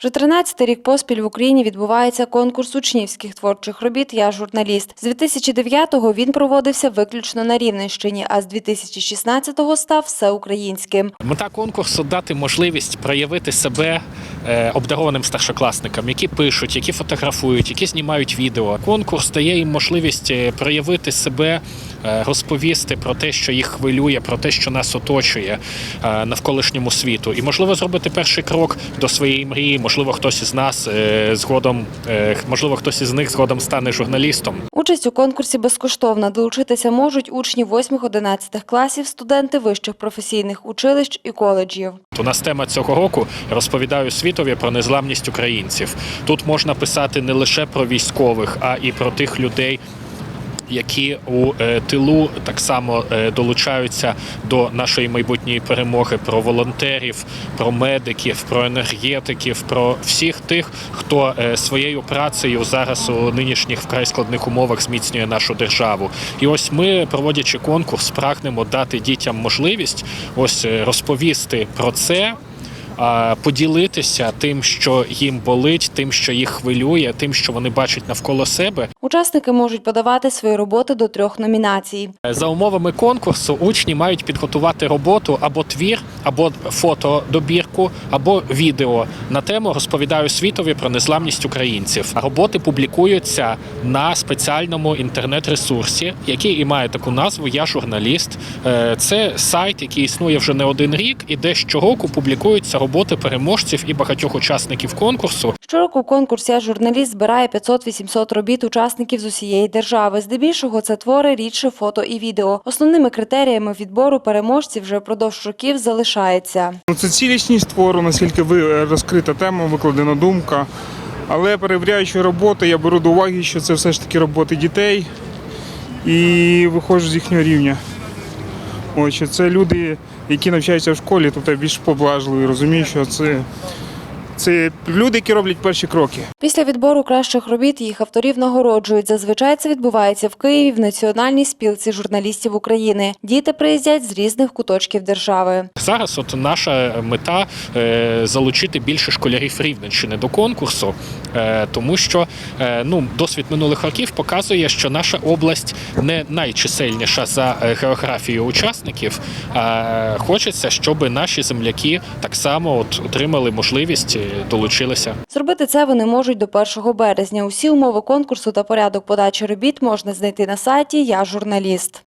Вже 13-й рік поспіль в Україні відбувається конкурс учнівських творчих робіт «Я журналіст». З 2009-го він проводився виключно на Рівненщині, а з 2016-го став всеукраїнським. Мета конкурсу дати можливість проявити себе е, обдарованим старшокласникам, які пишуть, які фотографують, які знімають відео. Конкурс дає їм можливість е, проявити себе, розповісти про те, що їх хвилює, про те, що нас оточує е, навколишньому світу, і можливо зробити перший крок до своєї мрії. Можливо, хтось із нас е, згодом, е, можливо, хтось із них згодом стане журналістом. Участь у конкурсі безкоштовна. Долучитися можуть учні 8-11 класів, студенти вищих професійних училищ і коледжів. У нас тема цього року розповідаю світові про незламність українців. Тут можна писати не лише про військових, а і про тих людей. Які у е, тилу так само е, долучаються до нашої майбутньої перемоги про волонтерів, про медиків, про енергетиків, про всіх тих, хто е, своєю працею зараз у нинішніх вкрай складних умовах зміцнює нашу державу. І ось ми, проводячи конкурс, прагнемо дати дітям можливість ось розповісти про це. Поділитися тим, що їм болить, тим, що їх хвилює, тим, що вони бачать навколо себе, Учасники можуть подавати свої роботи до трьох номінацій. За умовами конкурсу учні мають підготувати роботу або твір, або фотодобірку, або відео на тему розповідаю світові про незламність українців. Роботи публікуються на спеціальному інтернет-ресурсі, який і має таку назву Я журналіст. Е, Це сайт, який існує вже не один рік, і де щороку публікуються роботи переможців і багатьох учасників конкурсу. Щороку конкурс «Я журналіст» збирає 500-800 робіт учасників з усієї держави. Здебільшого це твори, рідше фото і відео. Основними критеріями відбору переможців вже впродовж років залишається. Ну, Це цілісність твору, наскільки ви розкрита тема, викладена думка. Але перевіряючи роботи, я беру до уваги, що це все ж таки роботи дітей і виходжу з їхнього рівня. Ось, це люди, які навчаються в школі, тобто більш поблажливі, розумію, що це, це люди, які роблять перші кроки. Після відбору кращих робіт їх авторів нагороджують. Зазвичай це відбувається в Києві в Національній спілці журналістів України. Діти приїздять з різних куточків держави. Зараз от наша мета е, залучити більше школярів Рівненщини до конкурсу, е, тому що е, ну, досвід минулих років показує, що наша область не найчисельніша за географією учасників. А хочеться, щоб наші земляки так само от отримали можливість долучилися. Зробити це вони можуть до 1 березня. Усі умови конкурсу та порядок подачі робіт можна знайти на сайті Я журналіст.